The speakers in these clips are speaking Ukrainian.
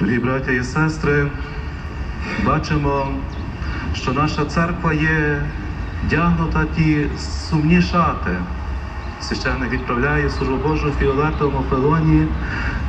Дорогі браття і сестри, бачимо, що наша церква є дягнута ті сумні шати. Священник відправляє службу Божу фіолетовому пелоні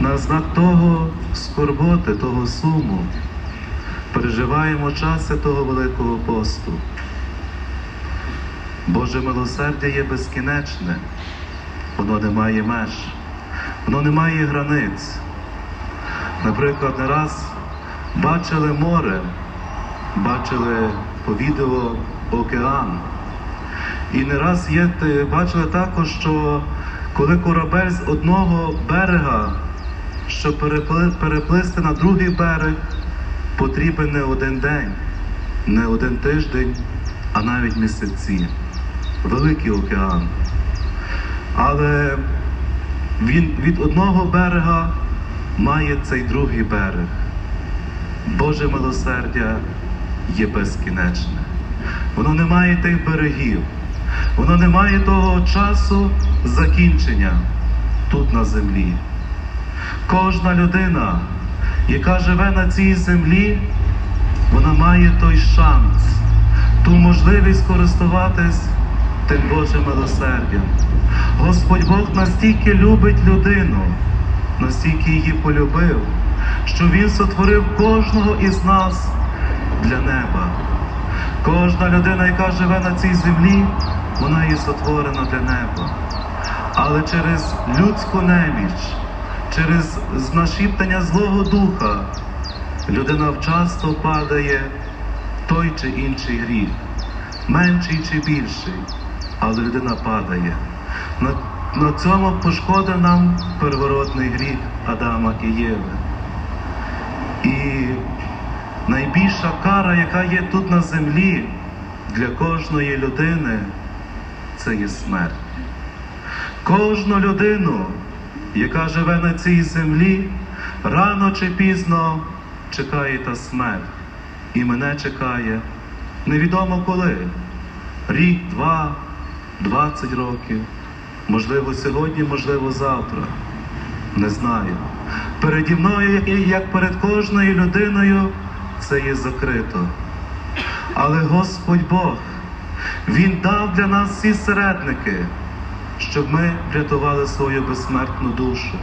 на знак того скорботи, того суму. Переживаємо часи того Великого посту. Боже милосердя є безкінечне, воно не має меж, воно не має границь. Наприклад, не раз бачили море, бачили по відео океан. І не раз є, бачили також, що коли корабель з одного берега, щоб переплисти на другий берег, потрібен не один день, не один тиждень, а навіть місяці. Великий океан. Але він від одного берега має цей другий берег. Боже милосердя є безкінечне. Воно не має тих берегів, воно не має того часу закінчення тут на землі. Кожна людина, яка живе на цій землі, вона має той шанс, ту можливість користуватись тим Божим милосердям. Господь Бог настільки любить людину, настільки її полюбив, що Він сотворив кожного із нас для неба. Кожна людина, яка живе на цій землі, вона є сотворена для неба. Але через людську неміч, через нашіптання Злого Духа, людина часто падає в той чи інший гріх, менший чи більший, але людина падає. На, цьому пошкодив нам первородний гріх Адама і Єви. І найбільша кара, яка є тут на землі для кожної людини, це є смерть. Кожну людину, яка живе на цій землі, рано чи пізно чекає та смерть. І мене чекає невідомо коли. Рік, два, двадцять років. Можливо, сьогодні, можливо, завтра. Не знаю. Переді мною, як, перед кожною людиною, це є закрито. Але Господь Бог, Він дав для нас всі середники, щоб ми врятували свою безсмертну душу.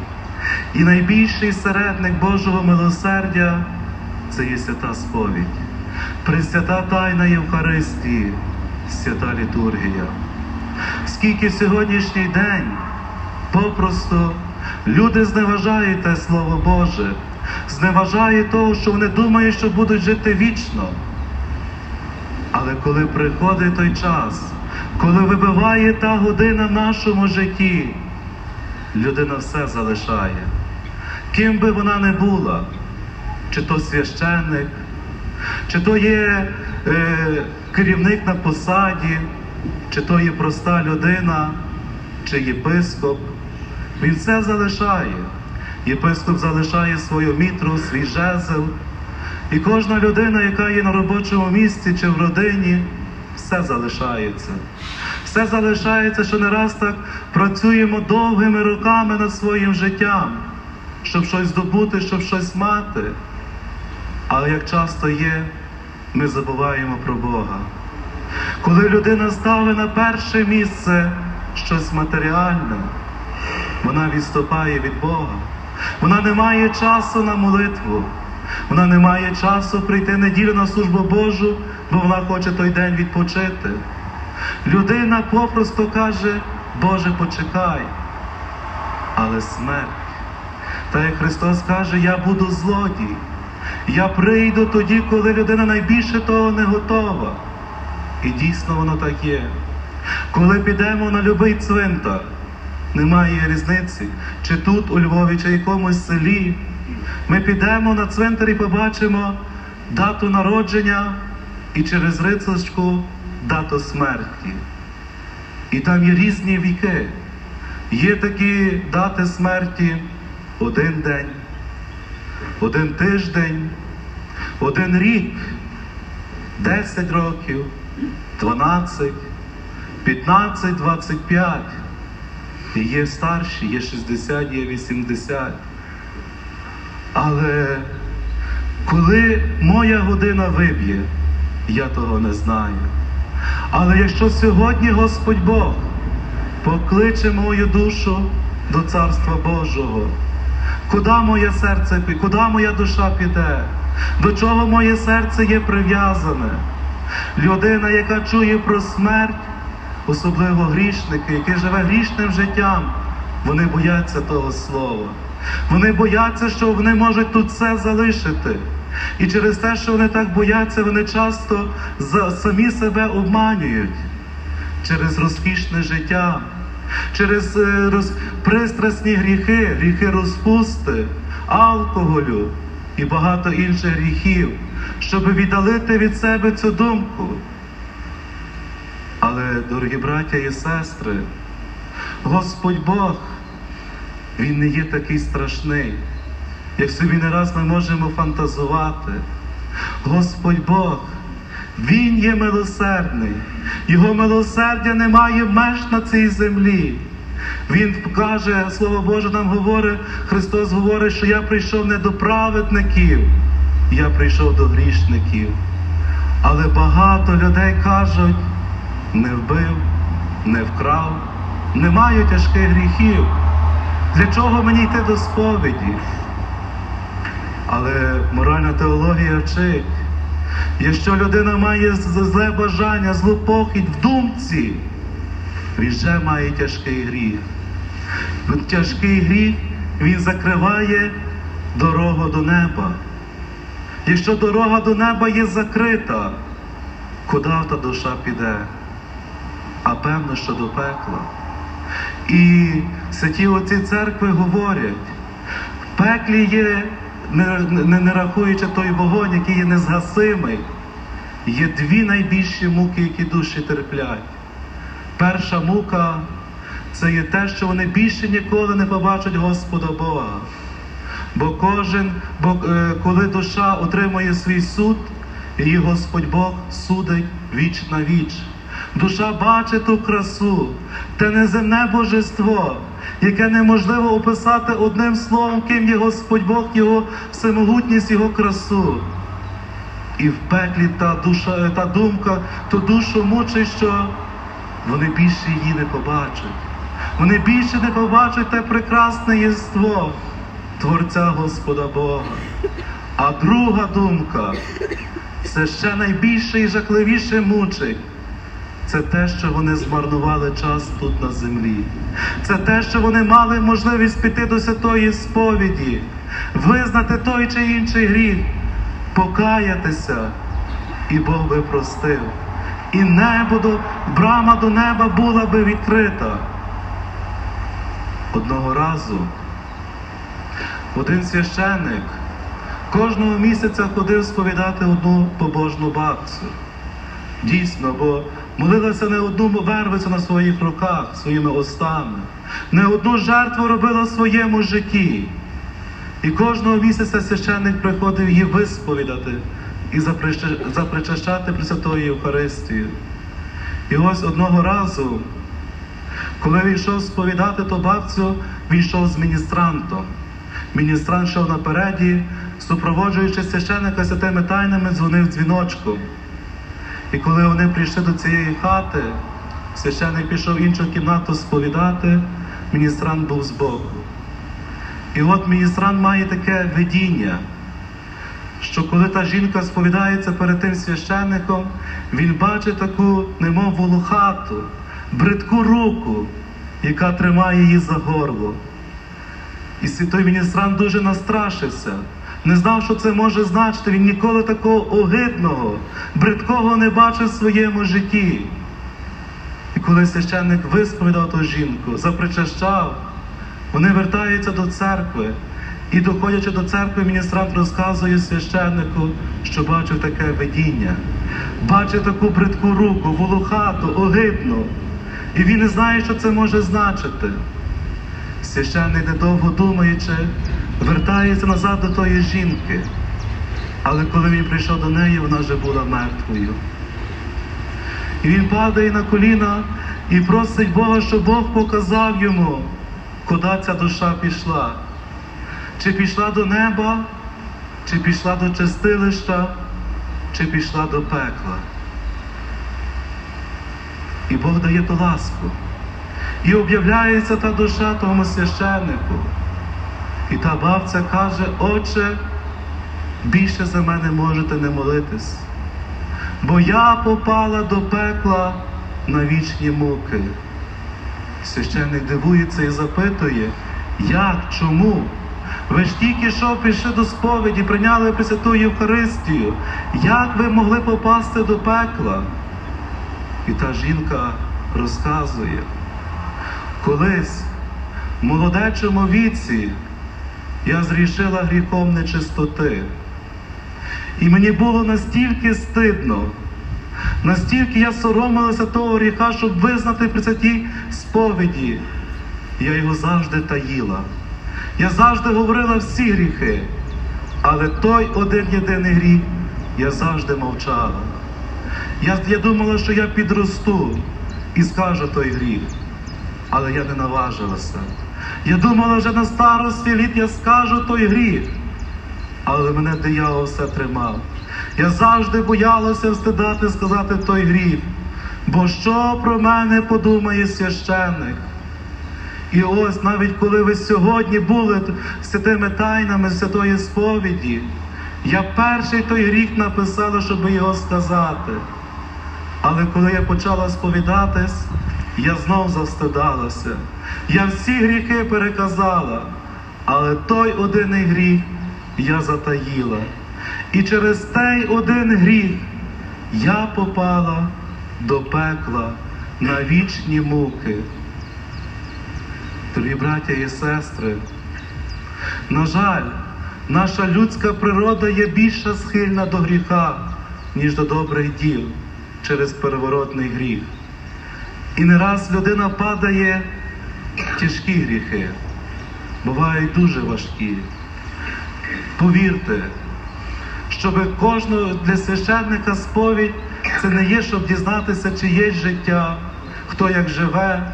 І найбільший середник Божого милосердя це є свята сповідь, пресвята тайна Євхаристії, свята літургія. Скільки сьогоднішній день попросту люди зневажають те Слово Боже, зневажають того, що вони думають, що будуть жити вічно. Але коли приходить той час, коли вибиває та година в нашому житті, людина все залишає. Ким би вона не була, чи то священник, чи то є е, керівник на посаді, чи то є проста людина, чи єпископ, він все залишає. Єпископ залишає свою мітру, свій жезл. І кожна людина, яка є на робочому місці чи в родині, все залишається. Все залишається, що не раз так працюємо довгими роками над своїм життям, щоб щось здобути, щоб щось мати. Але як часто є, ми забуваємо про Бога. Коли людина ставить на перше місце щось матеріальне, вона відступає від Бога. Вона не має часу на молитву. Вона не має часу прийти неділю на службу Божу, бо вона хоче той день відпочити. Людина попросту каже, Боже, почекай. Але смерть. Та як Христос каже, я буду злодій. Я прийду тоді, коли людина найбільше того не готова. І дійсно воно так є. Коли підемо на любий цвинтар, немає різниці, чи тут, у Львові, чи якомусь селі. Ми підемо на цвинтар і побачимо дату народження і через рицарську дату смерті. І там є різні віки. Є такі дати смерті один день, один тиждень, один рік, 10 років, 12, 15, 25. І є старші, є 60, є 80. Але Коли моя година виб'є, я того не знаю. Але якщо сьогодні Господь Бог покличе мою душу до Царства Божого, куди моє серце куди моя душа піде, до чого моє серце є прив'язане? Людина, яка чує про смерть, особливо грішники, які живе грішним життям, вони бояться того слова. Вони бояться, що вони можуть тут все залишити. І через те, що вони так бояться, вони часто самі себе обманюють через розкішне життя, через е, роз... пристрасні гріхи, гріхи розпусти, алкоголю і багато інших гріхів, щоб віддалити від себе цю думку. Але, дорогі браття і сестри, Господь Бог, Він не є такий страшний, як собі не раз ми можемо фантазувати. Господь Бог, Він є милосердний, Його милосердя не має меж на цій землі. Він каже, Слово Боже нам говорить, Христос говорить, що я прийшов не до праведників, я прийшов до грішників. Але багато людей кажуть, не вбив, не вкрав, не маю тяжких гріхів. Для чого мені йти до сповіді? Але моральна теологія вчить, якщо людина має зле бажання, злу похідь в думці, він вже має тяжкий гріх. Тяжкий гріх він закриває дорогу до неба. Якщо дорога до неба є закрита, куди та душа піде? А певно, що до пекла. І святі отці церкви говорять, в пеклі є, не, не, не рахуючи той вогонь, який є незгасимий, є дві найбільші муки, які душі терплять. Перша мука це є те, що вони більше ніколи не побачать Господа Бога. Бо кожен, бо е, коли душа отримує свій суд, її Господь Бог судить віч на віч. Душа бачить ту красу, те неземне божество, яке неможливо описати одним словом, ким є Господь Бог, Його всемогутність, Його красу. І в пеклі та душа, та думка, ту душу мучить, що вони більше її не побачать. Вони більше не побачать те прекрасне єство Творця Господа Бога. А друга думка, це ще найбільше і жахливіше мучить. Це те, що вони змарнували час тут на землі. Це те, що вони мали можливість піти до святої сповіді, визнати той чи інший гріх, покаятися, і Бог би простив. І небо до брама до неба була би відкрита. Одного разу один священник кожного місяця ходив сповідати одну побожну бабцю. Дійсно, бо молилася не одну вервицю на своїх руках, своїми устами, не одну жертву робила в своєму житті. І кожного місяця священник приходив її висповідати і запричащати Пресвятої Євхаристії. І ось одного разу, коли він йшов сповідати ту бабцю, він йшов з міністрантом. Міністрант йшов напереді, супроводжуючи священника святими тайнами, дзвонив дзвіночком. І коли вони прийшли до цієї хати, священник пішов в іншу кімнату сповідати, міністрант був збоку. І от міністрант має таке видіння, що коли та жінка сповідається перед тим священником, він бачить таку, немов волохату, бридку руку, яка тримає її за горло. І святой міністрант дуже настрашився, не знав, що це може значити. Він ніколи такого огидного, бридкого не бачив в своєму житті. І коли священник висповідав ту жінку, запричащав, вони вертаються до церкви. І доходячи до церкви, міністрант розказує священнику, що бачив таке видіння, бачив таку бридку руку, волохату, огидну. І він не знає, що це може значити. Священник, недовго думаючи, вертається назад до тої жінки. Але коли він прийшов до неї, вона вже була мертвою. І він падає на коліна і просить Бога, щоб Бог показав йому, куди ця душа пішла. Чи пішла до неба, чи пішла до чистилища, чи пішла до пекла. І Бог дає ту ласку. І об'являється та душа тому священнику. І та бабця каже, Отче, більше за мене можете не молитись, бо я попала до пекла на вічні муки. Священник дивується і запитує, як, чому? Ви ж тільки що пішли до сповіді, прийняли Пресвяту Євхаристію. Як ви могли попасти до пекла? І та жінка розказує, колись в молодечому віці я зрішила гріхом нечистоти. І мені було настільки стидно, настільки я соромилася того гріха, щоб визнати при святій сповіді. Я його завжди таїла. Я завжди говорила всі гріхи, але той один єдиний гріх я завжди мовчала. Я, я думала, що я підросту і скажу той гріх, але я не наважилася. Я думала, вже на старості літ я скажу той гріх, але мене диявол все тримав. Я завжди боялася встидати сказати той гріх. Бо що про мене подумає священник? І ось навіть коли ви сьогодні були святими тайнами святої сповіді, я перший той гріх написала, щоб його сказати. Але коли я почала сповідатись, я знов завстидалася. Я всі гріхи переказала, але той один гріх я затаїла. І через той один гріх я попала до пекла на вічні муки. Дорогі браття і сестри, на жаль, наша людська природа є більше схильна до гріха, ніж до добрих діл через переворотний гріх. І не раз людина падає в тяжкі гріхи, бувають дуже важкі. Повірте, щоб кожного для священника сповідь це не є, щоб дізнатися, чи є життя, хто як живе.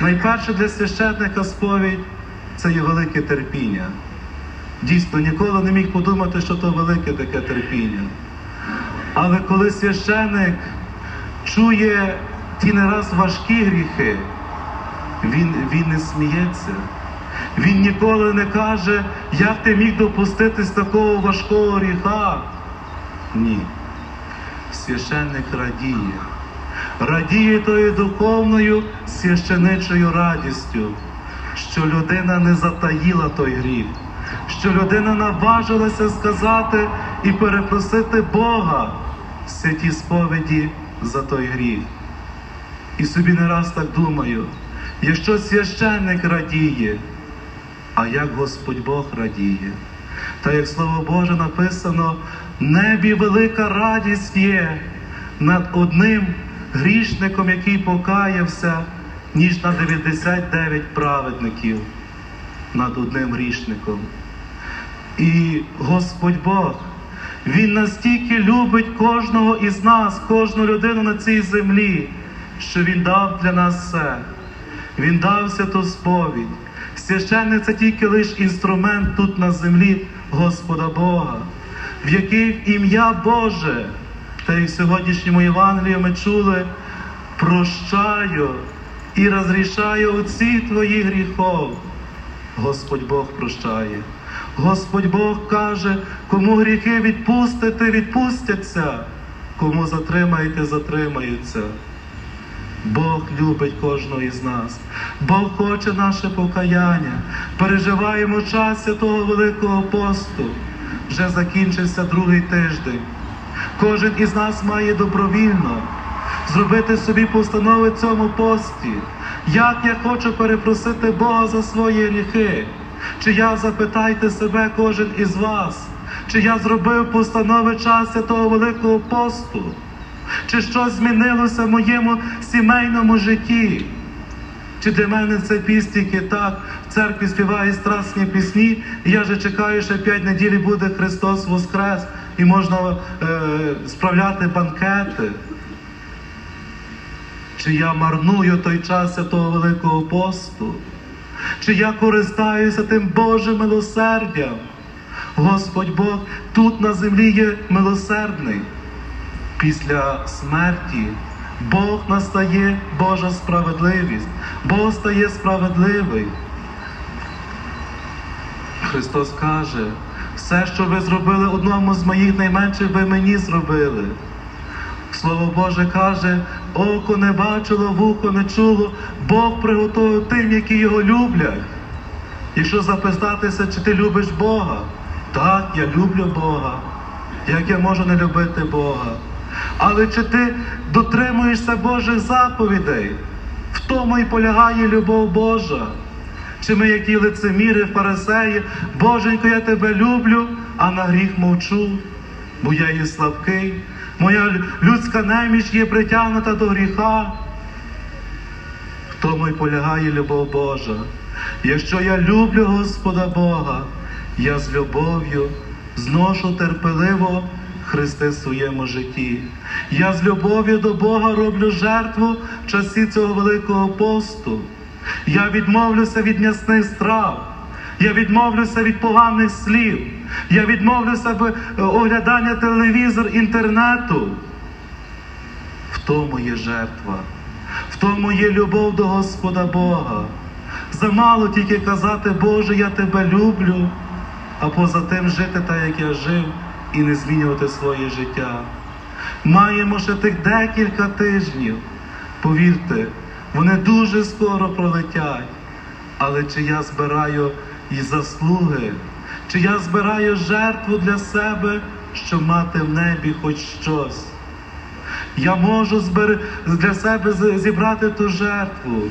Найперше для священника сповідь це є велике терпіння. Дійсно, ніколи не міг подумати, що то велике таке терпіння. Але коли священик чує ті не раз важкі гріхи, він, він не сміється. Він ніколи не каже, як ти міг допуститись такого важкого гріха. Ні. Священник радіє. Радіє тою духовною священичою радістю, що людина не затаїла той гріх, що людина наважилася сказати і перепросити Бога святі сповіді за той гріх. І собі не раз так думаю, якщо священник радіє, а як Господь Бог радіє. Та як Слово Боже написано, в небі велика радість є над одним грішником, який покаявся, ніж на 99 праведників над одним грішником. І Господь Бог, Він настільки любить кожного із нас, кожну людину на цій землі, що Він дав для нас все. Він дав святу сповідь. Священник це тільки лише інструмент тут на землі Господа Бога, в який ім'я Боже, та й в сьогоднішньому Євангелії ми чули, прощаю і розрішаю оці твої гріхов. Господь Бог прощає. Господь Бог каже, кому гріхи відпустите, відпустяться, кому затримаєте, затримаються. Бог любить кожного із нас. Бог хоче наше покаяння. Переживаємо час святого Великого посту. Вже закінчився другий тиждень. Кожен із нас має добровільно зробити собі постанови в цьому пості. Як я хочу перепросити Бога за свої гріхи? Чи я запитайте себе кожен із вас, чи я зробив постанови час святого Великого посту? Чи щось змінилося в моєму сімейному житті? Чи для мене це піст тільки так, в церкві співає страсні пісні, і я вже чекаю, що п'ять неділі буде Христос Воскрес і можна е, справляти банкети? Чи я марную той час святого Великого посту? Чи я користаюся тим Божим милосердям, Господь Бог тут на землі є милосердний. Після смерті Бог настає Божа справедливість, Бог стає справедливий. Христос каже, все, що ви зробили одному з моїх найменших, ви мені зробили. Слово Боже каже, око не бачило, вухо не чуло, Бог приготовив тим, які його люблять. Якщо запитатися, чи ти любиш Бога, так, я люблю Бога. Як я можу не любити Бога? Але чи ти дотримуєшся Божих заповідей? В тому і полягає любов Божа. Чи ми, які лицеміри, фарисеї, Боженько, я тебе люблю, а на гріх мовчу, бо я є слабкий, моя людська неміч є притягнута до гріха. В тому й полягає любов Божа. Якщо я люблю Господа Бога, я з любов'ю зношу терпеливо Христи в своєму житті. Я з любов'ю до Бога роблю жертву в часі цього великого посту. Я відмовлюся від м'ясних страв. Я відмовлюся від поганих слів. Я відмовлюся від е, оглядання телевізор, інтернету. В тому є жертва, в тому є любов до Господа Бога. Замало тільки казати, Боже, я тебе люблю, а поза тим жити так, як я жив, і не змінювати своє життя. Маємо ще тих декілька тижнів. Повірте, вони дуже скоро пролетять. Але чи я збираю і заслуги, чи я збираю жертву для себе, щоб мати в небі хоч щось? Я можу збер... для себе зібрати ту жертву.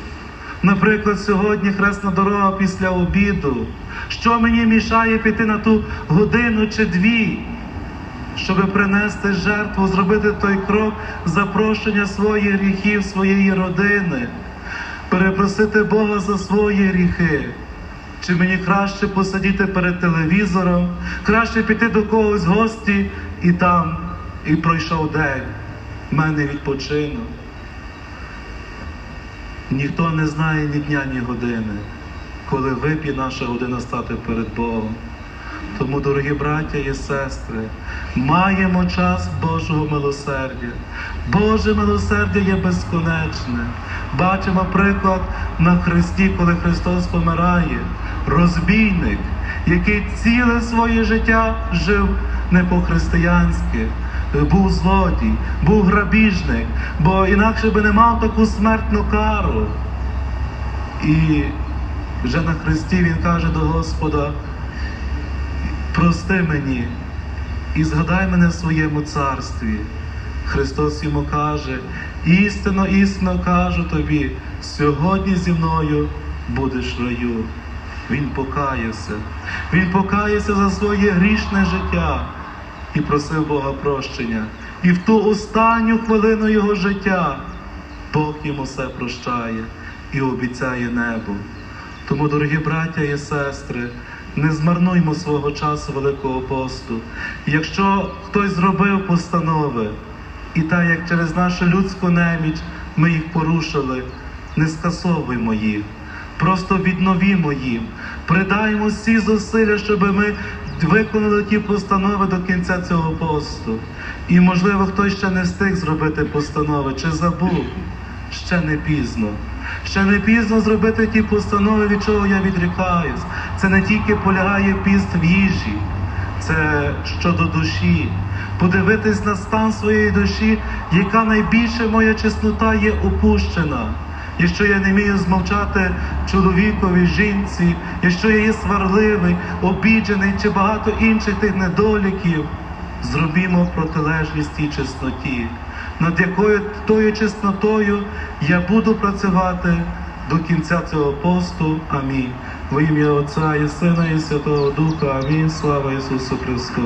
Наприклад, сьогодні хресна дорога після обіду. Що мені мішає піти на ту годину чи дві, щоб принести жертву, зробити той крок запрошення своїх гріхів, своєї родини, перепросити Бога за свої гріхи. Чи мені краще посидіти перед телевізором, краще піти до когось в гості і там, і пройшов день. В мене відпочинок. Ніхто не знає ні дня, ні години, коли вип'є наша година стати перед Богом. Тому, дорогі браття і сестри, маємо час Божого милосердя. Боже милосердя є безконечне. Бачимо приклад на Христі, коли Христос помирає. Розбійник, який ціле своє життя жив не по-християнськи, був злодій, був грабіжник, бо інакше би не мав таку смертну кару. І вже на Христі він каже до Господа, прости мені і згадай мене в своєму царстві. Христос йому каже, істинно, істинно кажу тобі, сьогодні зі мною будеш раю. Він покаявся. Він покаявся за своє грішне життя і просив Бога прощення. І в ту останню хвилину його життя Бог йому все прощає і обіцяє небо. Тому, дорогі браття і сестри, не змарнуймо свого часу Великого посту. Якщо хтось зробив постанови, і так як через нашу людську неміч ми їх порушили, не скасовуймо їх. Просто відновімо їм, придаймо всі зусилля, щоб ми виконали ті постанови до кінця цього посту. І, можливо, хтось ще не встиг зробити постанови чи забув. Ще не пізно. Ще не пізно зробити ті постанови, від чого я відрікаюсь. Це не тільки полягає піст в їжі, це щодо душі. Подивитись на стан своєї душі, яка найбільше моя чеснота є опущена. Якщо я не вмію змовчати чоловікові, жінці, якщо я є сварливий, обіджений чи багато інших тих недоліків, зробімо протилежність тій чесноті, над якою тою чеснотою я буду працювати до кінця цього посту. Амінь. Во ім'я Отця і Сина, і Святого Духа. Амінь. Слава Ісусу Христу.